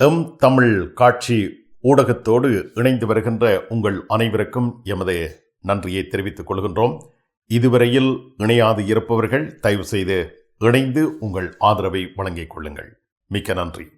M Tamil காட்சி ஊடகத்தோடு இணைந்து வருகின்ற உங்கள் அனைவருக்கும் எமது நன்றியை தெரிவித்துக் கொள்கின்றோம். இதுவரையில் இணையாது இருப்பவர்கள் தயவு செய்து இணைந்து உங்கள் ஆதரவை வழங்கிக் கொள்ளுங்கள். மிக்க நன்றி.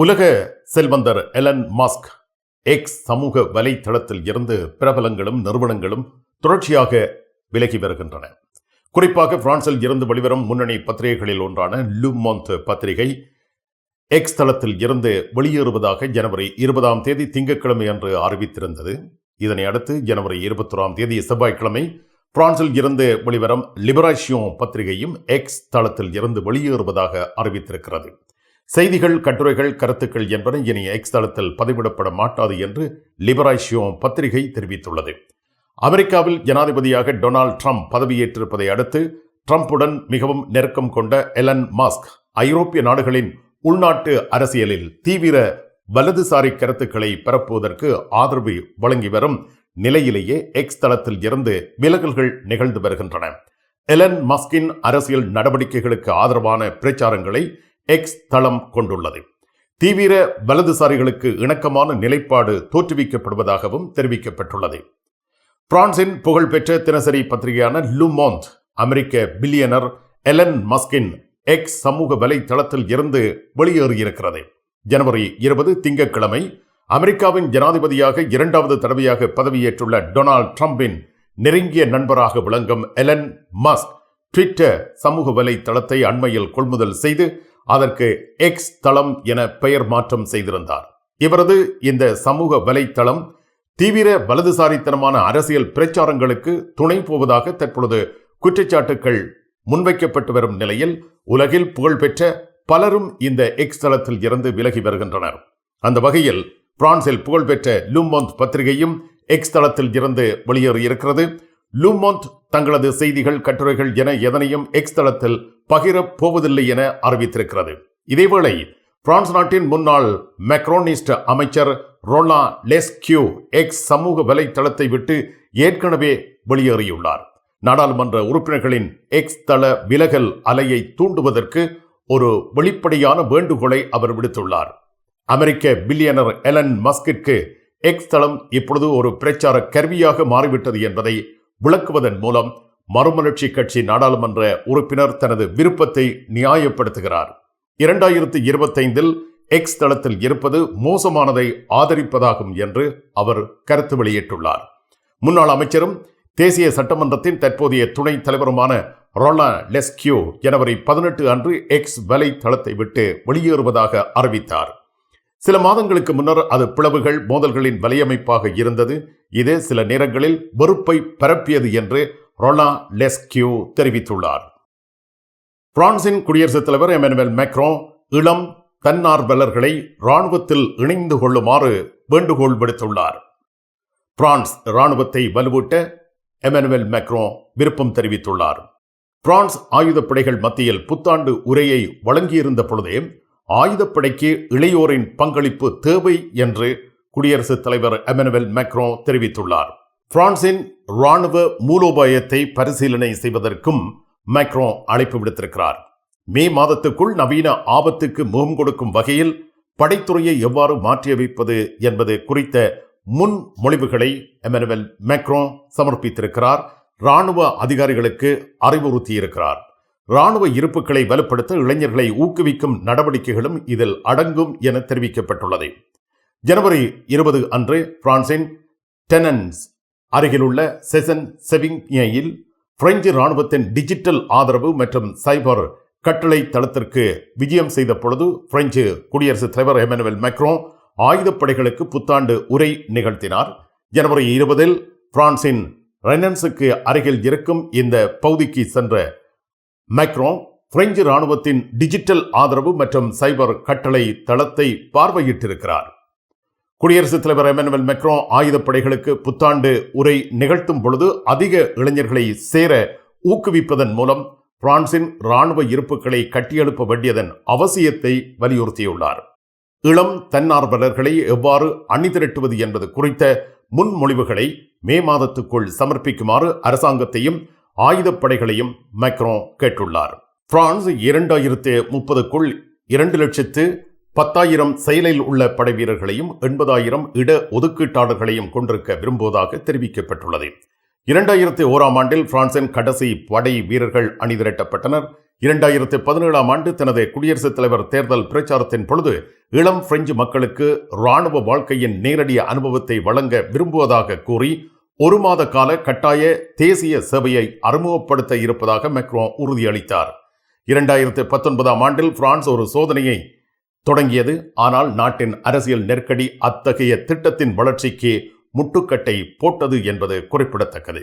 உலக செல்வந்தர் எலன் மாஸ்க் எக்ஸ் சமூக வலைத்தளத்தில் இருந்து பிரபலங்களும் நிறுவனங்களும் தொடர்ச்சியாக விலகி வருகின்றன. குறிப்பாக பிரான்சில் இருந்து வெளிவரும் முன்னணி பத்திரிகைகளில் ஒன்றான லுமொந்த் பத்திரிகை எக்ஸ் தளத்தில் இருந்து வெளியேறுவதாக ஜனவரி இருபதாம் தேதி திங்கட்கிழமை அன்று அறிவித்திருந்தது. இதனை அடுத்து ஜனவரி இருபத்தொராம் தேதி செவ்வாய்க்கிழமை பிரான்சில் இருந்து வெளிவரும் லிபராஷியோ பத்திரிகையும் எக்ஸ் தளத்தில் இருந்து வெளியேறுவதாக அறிவித்திருக்கிறது. செய்திகள் கட்டுரைகள் கருத்துக்கள் என்பன இனி எக்ஸ் தளத்தில் பதிவிடப்பட மாட்டாது என்று லிபரேஷியோ பத்திரிகை தெரிவித்துள்ளது. அமெரிக்காவில் ஜனாதிபதியாக டொனால்ட் ட்ரம்ப் பதவியேற்றிருப்பதை அடுத்து ட்ரம்ப்புடன் மிகவும் நெருக்கம் கொண்ட எலன் மாஸ்க் ஐரோப்பிய நாடுகளின் உள்நாட்டு அரசியலில் தீவிர வலதுசாரி கருத்துக்களை பரப்புவதற்கு ஆதரவு வழங்கி வரும் நிலையிலேயே எக்ஸ் தளத்தில் இருந்து விலகல்கள் நிகழ்ந்து வருகின்றன. எலன் மஸ்கின் அரசியல் நடவடிக்கைகளுக்கு ஆதரவான பிரச்சாரங்களை எக்ஸ் தளம் கொண்டுள்ளது. தீவிர வலதுசாரிகளுக்கு இணக்கமான நிலைப்பாடு தோற்றுவிக்கப்படுவதாகவும் தெரிவிக்கப்பட்டுள்ளது. பிரான்சின் புகழ்பெற்ற தினசரி பத்திரிகையான லுமோந்த் அமெரிக்க பில்லியனர் எலன் மஸ்கின் எக்ஸ் சமூக வலைதளத்தில் இருந்து வெளியேறியிருக்கிறது. ஜனவரி இருபது திங்கட்கிழமை அமெரிக்காவின் ஜனாதிபதியாக இரண்டாவது தடவையாக பதவியேற்றுள்ள டொனால்ட் ட்ரம்பின் நெருங்கிய நண்பராக விளங்கும் எலன் மஸ்க் ட்விட்டர் சமூக வலைத்தளத்தை அண்மையில் கொள்முதல் செய்து அதற்கு எக்ஸ் தளம் என பெயர் மாற்றம் செய்திருந்தார். இவரது இந்த சமூக வலைத்தளம் தீவிர வலதுசாரித்தனமான அரசியல் பிரச்சாரங்களுக்கு துணை போவதாக தற்பொழுது குற்றச்சாட்டுகள் முன்வைக்கப்பட்டு வரும் நிலையில் உலகில் புகழ்பெற்ற பலரும் இந்த எக்ஸ் தளத்தில் இருந்து விலகி வருகின்றனர். அந்த வகையில் பிரான்சில் புகழ்பெற்ற லூமோந்த் பத்திரிகையும் எக்ஸ் தளத்தில் இருந்து வெளியேறியிருக்கிறது. லூமோந்த் தங்களது செய்திகள் கட்டுரைகள் என எதனையும் எக்ஸ் தளத்தில் பகிரப் போவதில்லை என அறிவித்திருக்கிறது. இதேவேளை பிரான்ஸ் நாட்டின் முன்னாள் மெக்ரோனிஸ்ட் அமைச்சர் ரோலா லெஸ்கியூ எக்ஸ் சமூக வலைத்தளத்தை விட்டு ஏற்கனவே வெளியேறியுள்ளார். நாடாளுமன்ற உறுப்பினர்களின் எக்ஸ் தள விலகல் அலையை தூண்டுவதற்கு ஒரு வெளிப்படையான வேண்டுகோளை அவர் விடுத்துள்ளார். அமெரிக்க பில்லியனர் எலன் மஸ்கிற்கு எக்ஸ் தளம் இப்பொழுது ஒரு பிரச்சார கருவியாக மாறிவிட்டது என்பதை விளக்குவதன் மூலம் மறுமலர்ச்சி கட்சி நாடாளுமன்ற உறுப்பினர் தனது விருப்பத்தை நியாயப்படுத்துகிறார். இரண்டாயிரத்து இருபத்தைந்தில் எக்ஸ் தளத்தில் இருப்பது மோசமானதை ஆதரிப்பதாகும் என்று அவர் கருத்து வெளியிட்டுள்ளார். முன்னாள் அமைச்சரும் தேசிய சட்டமன்றத்தின் தற்போதைய துணைத் தலைவருமான ரொலா லெஸ்கியூ ஜனவரி பதினெட்டு அன்று எக்ஸ் வலைத்தளத்தை விட்டு வெளியேறுவதாக அறிவித்தார். சில மாதங்களுக்கு முன்னர் அது பிளவுகள் மோதல்களின் வலையமைப்பாக இருந்தது. இது சில நேரங்களில் வெறுப்பை பரப்பியது என்று ரொலா லெஸ்கியூ தெரிவித்துள்ளார். பிரான்சின் குடியரசுத் தலைவர் எமனுவல் மேக்ரோ இளம் தன்னார்வலர்களை இராணுவத்தில் இணைந்து கொள்ளுமாறு வேண்டுகோள் விடுத்துள்ளார். பிரான்ஸ் இராணுவத்தை வலுவூட்ட எமனுவல் மேக்ரோ விருப்பம் தெரிவித்துள்ளார். பிரான்ஸ் ஆயுதப்படைகள் மத்தியில் புத்தாண்டு உரையை வழங்கியிருந்த பொழுதே ஆயுதப்படைக்கு இளையோரின் பங்களிப்பு தேவை என்று குடியரசுத் தலைவர் எமனுவல் மேக்ரோ தெரிவித்துள்ளார். பிரான்சின் ராணுவ மூலோபாயத்தை பரிசீலனை செய்வதற்கும் மேக்ரோ அழைப்பு விடுத்திருக்கிறார். மே மாதத்துக்குள் நவீன ஆபத்துக்கு முகம் கொடுக்கும் வகையில் படைத்துறையை எவ்வாறு மாற்றியமைப்பது என்பது குறித்த முன்மொழிவுகளை எமனுவல் மேக்ரோ சமர்ப்பித்திருக்கிறார். ராணுவ அதிகாரிகளுக்கு அறிவுறுத்தியிருக்கிறார். ராணுவ இருப்புகளை வலுப்படுத்த இளைஞர்களை ஊக்குவிக்கும் நடவடிக்கைகளும் இதில் அடங்கும் என தெரிவிக்கப்பட்டுள்ளது. ஜனவரி இருபது அன்று பிரான்சின் டெனன்ஸ் அருகிலுள்ள செசன் செவிங்யில் பிரெஞ்சு ராணுவத்தின் டிஜிட்டல் ஆதரவு மற்றும் சைபர் கட்டளை தளத்திற்கு விஜயம் செய்த பொழுது பிரெஞ்சு குடியரசுத் தலைவர் எமனுவல் மெக்ரோ ஆயுதப்படைகளுக்கு புத்தாண்டு உரை நிகழ்த்தினார். ஜனவரி இருபதில் பிரான்சின் ரெனன்ஸுக்கு அருகில் இருக்கும் இந்த பகுதிக்கு சென்ற மேக்ரோ பிரெஞ்சு ராணுவத்தின் டிஜிட்டல் ஆதரவு மற்றும் சைபர் கட்டளை தளத்தை பார்வையிட்டிருக்கிறார். குடியரசுத் தலைவர் எமனுவல் மெக்ரோ ஆயுதப்படைகளுக்கு புத்தாண்டு உரை நிகழ்த்தும் பொழுது அதிக இளைஞர்களை சேர ஊக்குவிப்பதன் மூலம் பிரான்சின் ராணுவ இருப்புகளை கட்டியெழுப்ப வேண்டியதன் அவசியத்தை வலியுறுத்தியுள்ளார். இளம் தன்னார்வலர்களை எவ்வாறு அணிதிரட்டுவது என்பது குறித்த முன்மொழிவுகளை மே மாதத்துக்குள் சமர்ப்பிக்குமாறு அரசாங்கத்தையும் ஆயுதப்படைகளையும் மேக்ரோ கேட்டுள்ளார். பிரான்ஸ் இரண்டாயிரத்து முப்பதுக்குள் இரண்டு லட்சத்து பத்தாயிரம் செயலில் உள்ள படை வீரர்களையும் எண்பதாயிரம் இட ஒதுக்கீட்டாளர்களையும் கொண்டிருக்க விரும்புவதாக தெரிவிக்கப்பட்டுள்ளது. இரண்டாயிரத்தி ஓராம் ஆண்டில் பிரான்சின் கடைசி படை வீரர்கள் அணிதிரட்டப்பட்டனர். இரண்டாயிரத்தி பதினேழாம் ஆண்டு தனது குடியரசுத் தலைவர் தேர்தல் பிரச்சாரத்தின் பொழுது இளம் பிரெஞ்சு மக்களுக்கு இராணுவ வாழ்க்கையின் நேரடி அனுபவத்தை வழங்க விரும்புவதாக கூறி ஒரு மாத கால கட்டாய தேசிய சேவையை அறிமுகப்படுத்த இருப்பதாக மெக்ரோ உறுதியளித்தார். இரண்டாயிரத்து பத்தொன்பதாம் ஆண்டில் பிரான்ஸ் ஒரு சோதனையை தொடங்கியது. ஆனால் நாட்டின் அரசியல் நெருக்கடி அத்தகைய திட்டத்தின் வளர்ச்சிக்கு முட்டுக்கட்டை போட்டது என்பது குறிப்பிடத்தக்கது.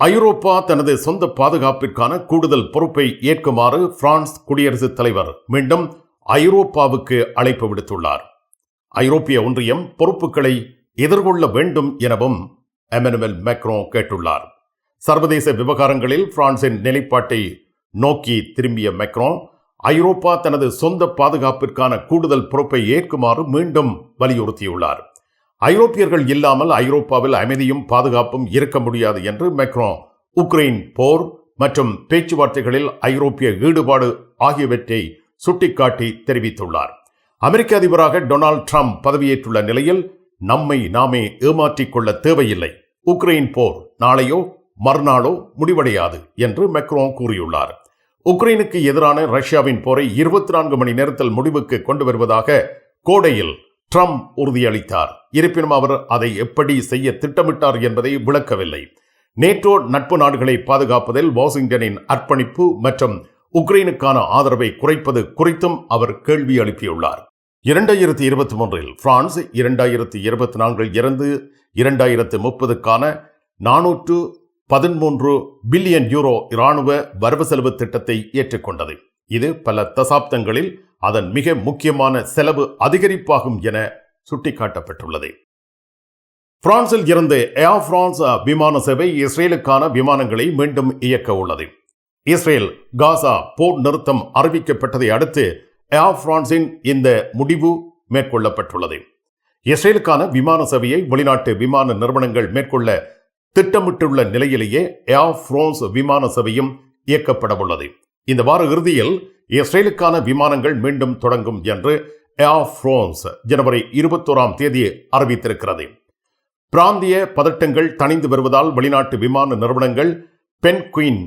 ஐரோப்பா தனது சொந்த பாதுகாப்பிற்கான கூடுதல் பொறுப்பை ஏற்குமாறு பிரான்ஸ் குடியரசுத் தலைவர் மீண்டும் ஐரோப்பாவுக்கு அழைப்பு விடுத்துள்ளார். ஐரோப்பிய ஒன்றியம் பொறுப்புகளை எதிர்கொள்ள வேண்டும் எனவும் எமனுவல் மேக்ரோ கேட்டுள்ளார். சர்வதேச விவகாரங்களில் பிரான்சின் நிலைப்பாட்டை நோக்கி திரும்பிய மேக்ரோ ஐரோப்பா தனது சொந்த பாதுகாப்பிற்கான கூடுதல் பொறுப்பை ஏற்குமாறு மீண்டும் வலியுறுத்தியுள்ளார். ஐரோப்பியர்கள் இல்லாமல் ஐரோப்பாவில் அமைதியும் பாதுகாப்பும் இருக்க முடியாது என்று மெக்ரோ உக்ரைன் போர் மற்றும் பேச்சுவார்த்தைகளில் ஐரோப்பிய ஈடுபாடு ஆகியவற்றை சுட்டிக்காட்டி தெரிவித்துள்ளார். அமெரிக்க அதிபராக டொனால்ட் ட்ரம்ப் பதவியேற்றுள்ள நிலையில் நம்மை நாமே ஏமாற்றிக் கொள்ள தேவையில்லை. உக்ரைன் போர் நாளையோ மறுநாளோ முடிவடையாது என்று மெக்ரோ கூறியுள்ளார். உக்ரைனுக்கு எதிரான ரஷ்யாவின் போரை இருபத்தி நான்கு மணி நேரத்தில் முடிவுக்கு கொண்டு வருவதாக கோடையில் ட்ரம்ப் உறுதியளித்தார். இருப்பினும் அவர் அதை எப்படி செய்ய திட்டமிட்டார் என்பதை விளக்கவில்லை. நேட்டோ நட்பு நாடுகளை பாதுகாப்பதில் வாஷிங்டனின் அர்ப்பணிப்பு மற்றும் உக்ரைனுக்கான ஆதரவை குறைப்பது குறித்தும் அவர் கேள்வி எழுப்பியுள்ளார். இரண்டாயிரத்தி இருபத்தி மூன்றில் பிரான்ஸ் இரண்டாயிரத்தி இருபத்தி நான்கில் இருந்து இரண்டாயிரத்து முப்பதுக்கான நானூற்று பதிமூன்று பில்லியன் யூரோ இராணுவ வரவு செலவு திட்டத்தை ஏற்றுக்கொண்டது. இது பல தசாப்தங்களில் அதன் மிக முக்கியமான செலவு அதிகரிப்பாகும் என சுட்டிக்காட்டப்பட்டுள்ளது. பிரான்சில் இருந்து ஏர் பிரான்ஸ் விமான சேவை இஸ்ரேலுக்கான விமானங்களை மீண்டும் இயக்க உள்ளது. இஸ்ரேல் காசா போர் நிறுத்தம் அறிவிக்கப்பட்டதை அடுத்து ஏர் பிரான்சின் இந்த முடிவு மேற்கொள்ளப்பட்டுள்ளது. இஸ்ரேலுக்கான விமான சேவையை வெளிநாட்டு விமான நிறுவனங்கள் மேற்கொள்ள திட்டமிட்டுள்ள நிலையிலேயே ஏர் பிரான்ஸ் விமான சேவையும் இயக்கப்படவுள்ளது இந்த வார இறுதியில் இஸ்ரேலுக்கான விமானங்கள் மீண்டும் தொடங்கும் என்று ஏர் பிரான்ஸ் ஜனவரி இருபத்தோராம் தேதி அறிவித்திருக்கிறது. பிராந்திய பதட்டங்கள் தணிந்து வருவதால் வெளிநாட்டு விமான நிறுவனங்கள் பென் குயின்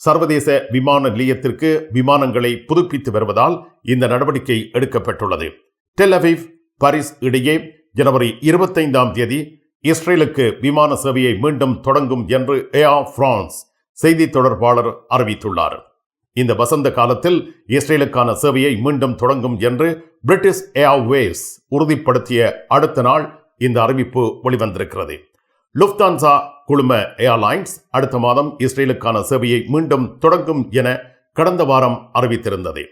சர்வதேச விமான நிலையத்திற்கு விமானங்களை புதுப்பித்து வருவதால் இந்த நடவடிக்கை எடுக்கப்பட்டுள்ளது. டெல்அவிவ் பாரிஸ் இடையே ஜனவரி இருபத்தைந்தாம் தேதி இஸ்ரேலுக்கு விமான சேவையை மீண்டும் தொடங்கும் என்று ஏர் பிரான்ஸ் செய்தி தொடர்பாளர் அறிவித்துள்ளார். இந்த வசந்த காலத்தில் இஸ்ரேலுக்கான சேவையை மீண்டும் தொடங்கும் என்று பிரிட்டிஷ் ஏர்வேஸ் உறுதிப்படுத்திய அடுத்த நாள் இந்த அறிவிப்பு வெளிவந்திருக்கிறது. லுப்தான்சா குழும ஏர்லைன்ஸ் அடுத்த மாதம் இஸ்ரேலுக்கான சேவையை மீண்டும் தொடங்கும் என கடந்த வாரம் அறிவித்திருந்தது.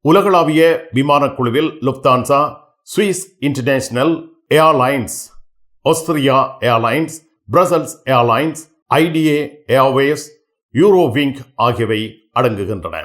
உலகளாவிய விமானக் குழுவில் Lufthansa Swiss International Airlines Austria Airlines Brussels Airlines ITA Airways Eurowings ஆகியவை அடங்குகின்றன.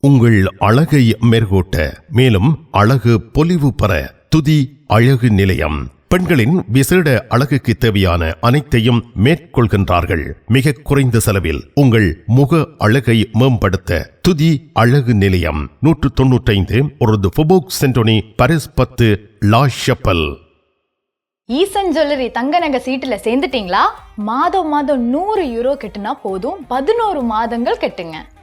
உங்கள் அழகை மெருகூட்ட மேலும் அழகு பொலிவு பெற துதி அழகு நிலையம். பெண்களின் விசேட அழகுக்கு தேவையான அனைத்தையும் மேற்கொள்கின்றார்கள். மிக குறைந்த செலவில் உங்கள் முக அழகை மேம்படுத்த துதி அழகு நிலையம். நூற்று தொன்னூற்றைந்து ஒரு ஃபொபோக் சென்டோனி பரிஸ் பத்து லா ஷப்பல். ஈசன் ஜுவல்லரி தங்க நகை சீட்டுல சேர்ந்துட்டீங்களா? மாதம் மாதம் நூறு யூரோ கட்டுனா போதும். பதினோரு மாதங்கள் கட்டுங்க.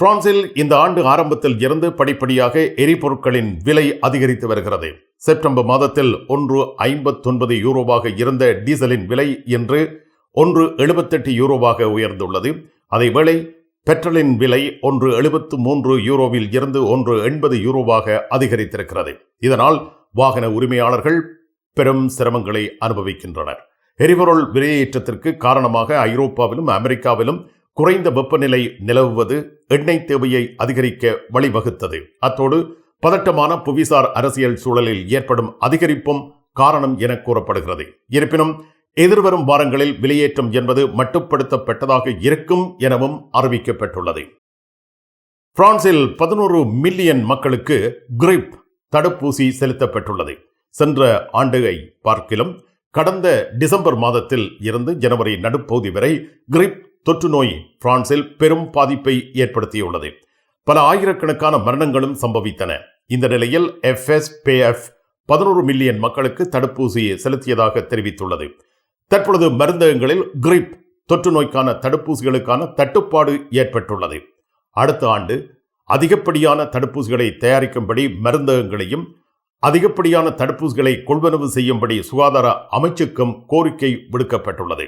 பிரான்சில் இந்த ஆண்டு ஆரம்பத்தில் இருந்து படிப்படியாக எரிபொருட்களின் விலை அதிகரித்து வருகிறது. செப்டம்பர் மாதத்தில் ஒன்று ஐம்பத்தொன்பது யூரோவாக இருந்த டீசலின் விலை இன்று ஒன்று எழுபத்தெட்டு யூரோவாக உயர்ந்துள்ளது. அதேவேளை பெட்ரோலின் விலை ஒன்று எழுபத்து மூன்று யூரோவில் இருந்து ஒன்று எண்பது யூரோவாக அதிகரித்திருக்கிறது. இதனால் வாகன உரிமையாளர்கள் பெரும் சிரமங்களை அனுபவிக்கின்றனர். எரிபொருள் விலையேற்றத்திற்கு காரணமாக ஐரோப்பாவிலும் அமெரிக்காவிலும் குறைந்த வெப்பநிலை நிலவுவது எண்ணெய் தேவையை அதிகரிக்க வழிவகுத்தது. அத்தோடு பதட்டமான புவிசார் அரசியல் சூழலில் ஏற்படும் அதிகரிப்பும் காரணம் என கூறப்படுகிறது. இருப்பினும் எதிர்வரும் வாரங்களில் விலையேற்றம் என்பது மட்டுப்படுத்தப்பட்டதாக இருக்கும் எனவும் அறிவிக்கப்பட்டுள்ளது. பிரான்சில் பதினோரு மில்லியன் மக்களுக்கு கிரிப் தடுப்பூசி செலுத்தப்பட்டுள்ளது. சென்ற ஆண்டுகை பார்க்கிலும் கடந்த டிசம்பர் மாதத்தில் இருந்து ஜனவரி நடுப்பகுதி வரை கிரிப் தொற்று நோய் பிரான்சில் பெரும் பாதிப்பை ஏற்படுத்தியுள்ளது. பல ஆயிரக்கணக்கான மரணங்களும் சம்பவித்தன. இந்த நிலையில் எஃப்எஸ்பிஎஃப் பதினோரு மில்லியன் மக்களுக்கு தடுப்பூசி செலுத்தியதாக தெரிவித்துள்ளது. தற்பொழுது மருந்தகங்களில் கிரிப் தொற்று நோய்க்கான தடுப்பூசிகளுக்கான தட்டுப்பாடு ஏற்பட்டுள்ளது. அடுத்த ஆண்டு அதிகப்படியான தடுப்பூசிகளை தயாரிக்கும்படி மருந்தகங்களையும் அதிகப்படியான தடுப்பூசிகளை கொள்வனவு செய்யும்படி சுகாதார அமைச்சுக்கும் கோரிக்கை விடுக்கப்பட்டுள்ளது.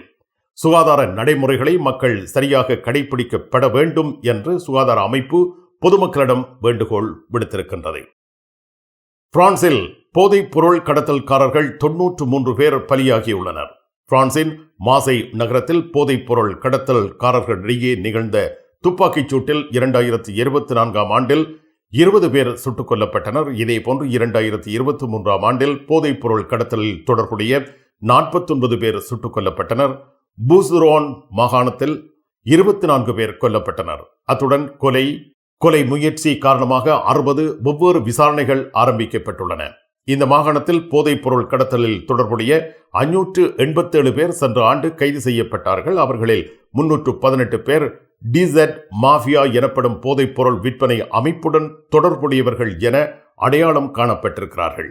சுகாதார நடைமுறைகளை மக்கள் சரியாக கடைபிடிக்கப்பட வேண்டும் என்று சுகாதார அமைப்பு பொதுமக்களிடம் வேண்டுகோள் விடுத்திருக்கின்றது. பிரான்சில் போதைப் பொருள் கடத்தல்காரர்கள் தொன்னூற்று மூன்று பேர் பலியாகியுள்ளனர். பிரான்சின் மாசை நகரத்தில் போதைப் பொருள் கடத்தல்காரர்களிடையே நிகழ்ந்த துப்பாக்கிச் சூட்டில் இரண்டாயிரத்தி இருபத்தி நான்காம் ஆண்டில் இருபது பேர் சுட்டுக் கொல்லப்பட்டனர். இதேபோன்று இரண்டாயிரத்தி இருபத்தி மூன்றாம் ஆண்டில் போதைப் பொருள் கடத்தலில் தொடர்புடைய நாற்பத்தொன்பது பேர் சுட்டுக் கொல்லப்பட்டனர். பூசுரோன் மாகாணத்தில் இருபத்தி நான்கு பேர் கொல்லப்பட்டனர். அத்துடன் கொலை கொலை முயற்சி காரணமாக அறுபது வெவ்வேறு விசாரணைகள் ஆரம்பிக்கப்பட்டுள்ளன. இந்த மாகாணத்தில் போதைப் பொருள் கடத்தலில் தொடர்புடைய அஞ்சூற்று எண்பத்தேழு பேர் சென்ற ஆண்டு கைது செய்யப்பட்டார்கள். அவர்களில் முன்னூற்று பதினெட்டு பேர் டிசெட் மாஃபியா எனப்படும் போதைப் பொருள் விற்பனை அமைப்புடன் தொடர்புடையவர்கள் என அடையாளம் காணப்பட்டிருக்கிறார்கள்.